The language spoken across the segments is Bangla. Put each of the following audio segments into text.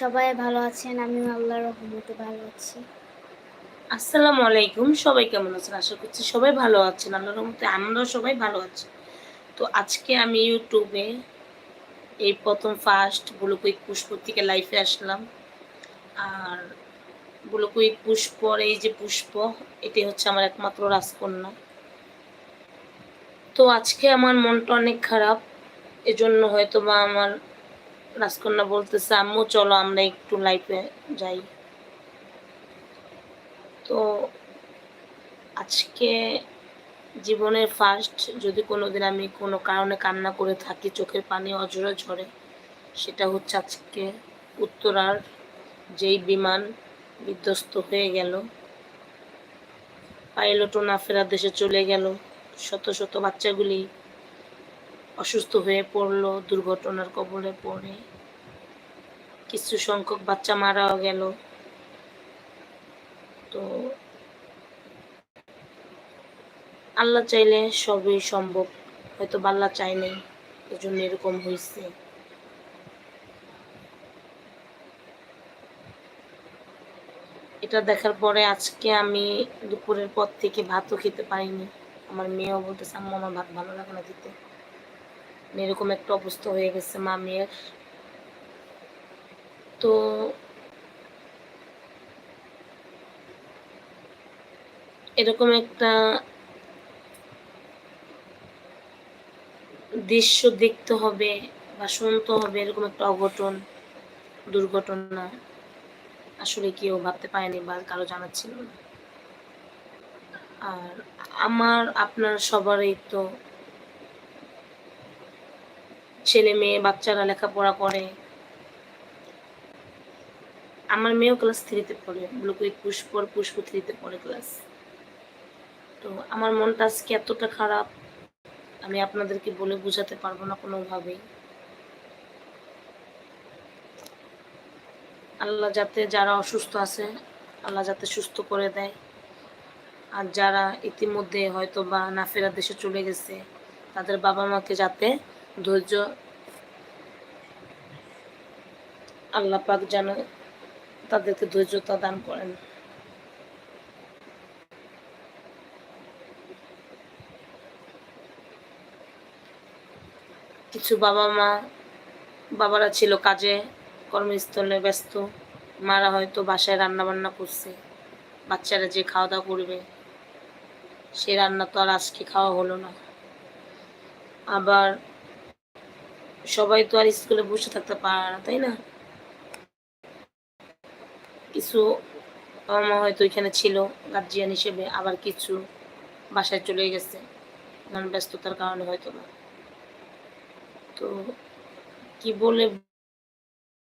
সবাই ভালো আছেন, আমিও আল্লাহর রহমতে ভালো আছি। আসসালামু আলাইকুম, সবাই কেমন আছেন? আশা করছি সবাই ভালো আছেন, আল্লাহর রহমতে আমরাও সবাই ভালো আছি। তো আজকে আমি ইউটিউবে এই প্রথম ফার্স্ট বুলকুইক পুষ্প থেকে লাইফে আসলাম। আর বুলকুইক পুষ্পর এই যে পুষ্প এটি হচ্ছে আমার একমাত্র রাজকন্যা। তো আজকে আমার মনটা অনেক খারাপ, এজন্য হয়তো বা আমার রাজকন্যা বলতেছে, আম্মু, চলো, আমরা একটু লাইফে যাই। তো আজকে জীবনের ফার্স্ট যদি কোনো দিন আমি কোনো কারণে কান্না করে থাকি, চোখের পানি অজরে ঝরে, সেটা হচ্ছে আজকে উত্তরার যেই বিমান বিধ্বস্ত হয়ে গেল পাইলটও না ফেরার দেশে চলে গেল, শত শত বাচ্চাগুলি অসুস্থ হয়ে পড়ল, দুর্ঘটনার কবলে পড়ে। কিছু সংখ্যক বাচ্চা মারাও গেল। তো আল্লাহ চাইলে সবই সম্ভব। হয়তো আল্লাহ চাই নাই, এজন্য এরকম হয়েছে এটা দেখার পরে আজকে আমি দুপুরের পর থেকে ভাতও খেতে পারিনি। আমার মেয়েও বলতেছে আমার ভাত ভালো লাগে না দিতে। এরকম একটা অবস্থা হয়ে গেছে মা তো এরকম একটা দৃশ্য দেখতে হবে বা শুনতে হবে, এরকম একটা অঘটন, দুর্ঘটনা আসলে কেউ ভাবতে পারেনি বা কারও জানা ছিল না। আর আমার, আপনার সবারই তো ছেলে মেয়ে, বাচ্চারা লেখাপড়া করে। আমার মেয়েও ক্লাস থ্রিতে পড়ে ব্লুকুইক পুষ্পর পুষ্প থ্রিতে পড়ে ক্লাস তো আমার মনটা আজকে এতটা খারাপ, আমি আপনাদেরকে বলে বোঝাতে পারব না কোনোভাবেই। আল্লাহ যাতে যারা অসুস্থ আছে, আল্লাহ যাতে সুস্থ করে দেয়। আর যারা ইতিমধ্যে হয়তো বা নাফেরা দেশে চলে গেছে, তাদের বাবা মাকে যাতে ধৈর্য। আল্লাহ পাক যেন তাদেরকে ধৈর্যতা দান করেন। কিছু বাবা মা, বাবারা ছিল কাজে, কর্মস্থলে ব্যস্ত। মারা হয়তো বাসায় রান্না বান্না করছে। বাচ্চারা যে খাওয়া দাওয়া করবে, সে রান্না তো আর আজকে খাওয়া হলো না। আবার সবাই তো আর স্কুলে বসে থাকতে পারে না, তাই না? কিছু বাবা মা হয়তো এখানে ছিল গার্জিয়ান হিসেবে, আবার কিছু বাসায় চলে গেছে। ব্যস্ততার কারণে হয়তো না তো কি বলে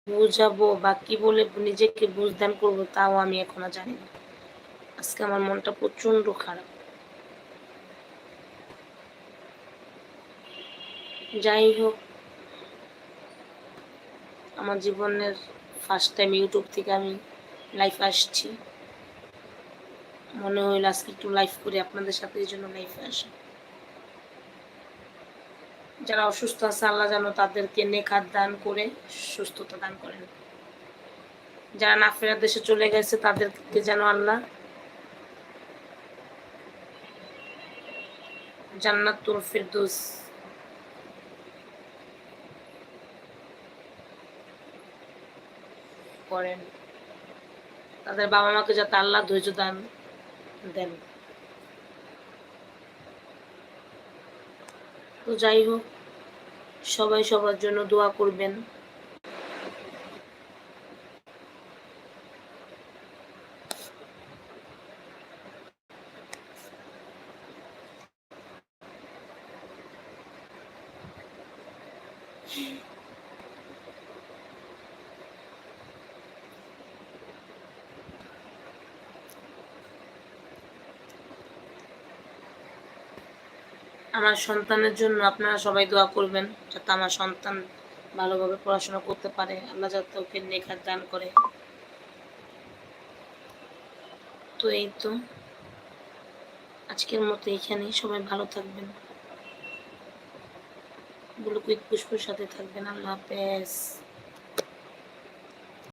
বুঝাবো বা কি বলে নিজেকে বুঝদান করব তাও আমি এখনও জানি না। আজকে আমার মনটা প্রচণ্ড খারাপ। যাই হোক আমার জীবনের ফার্স্ট টাইম ইউটিউব থেকে আমি লাইফ আসছি। মনে হইল আজকে একটু লাইফ করে, আপনাদের সাথে এই জন্য লাইফে আসা। যারা অসুস্থ আছে, আল্লাহ যেন তাদেরকে নেখাত দান করে, সুস্থতা দান করেন। যারা না ফেরার দেশে চলে গেছে, তাদেরকে যেন আল্লাহ জান্নাতুল ফিরদৌস করেন। তাদের বাবা মাকে যাতে আল্লাহ ধৈর্য দান, দেন। তো যাই হোক, সবাই সবার জন্য দোয়া করবেন। আমার সন্তানের জন্য আপনারা সবাই দোয়া করবেন যাতে আমার সন্তান ভালোভাবে পড়াশোনা করতে পারে। আল্লাহ যাতে ওকে লেখার দান করে। তো এই তো। আজকের মতো এখানেই। সবাই ভালো থাকবেন। গুলো কুইক সাথে থাকবেন। আল্লাহ হাফেজ।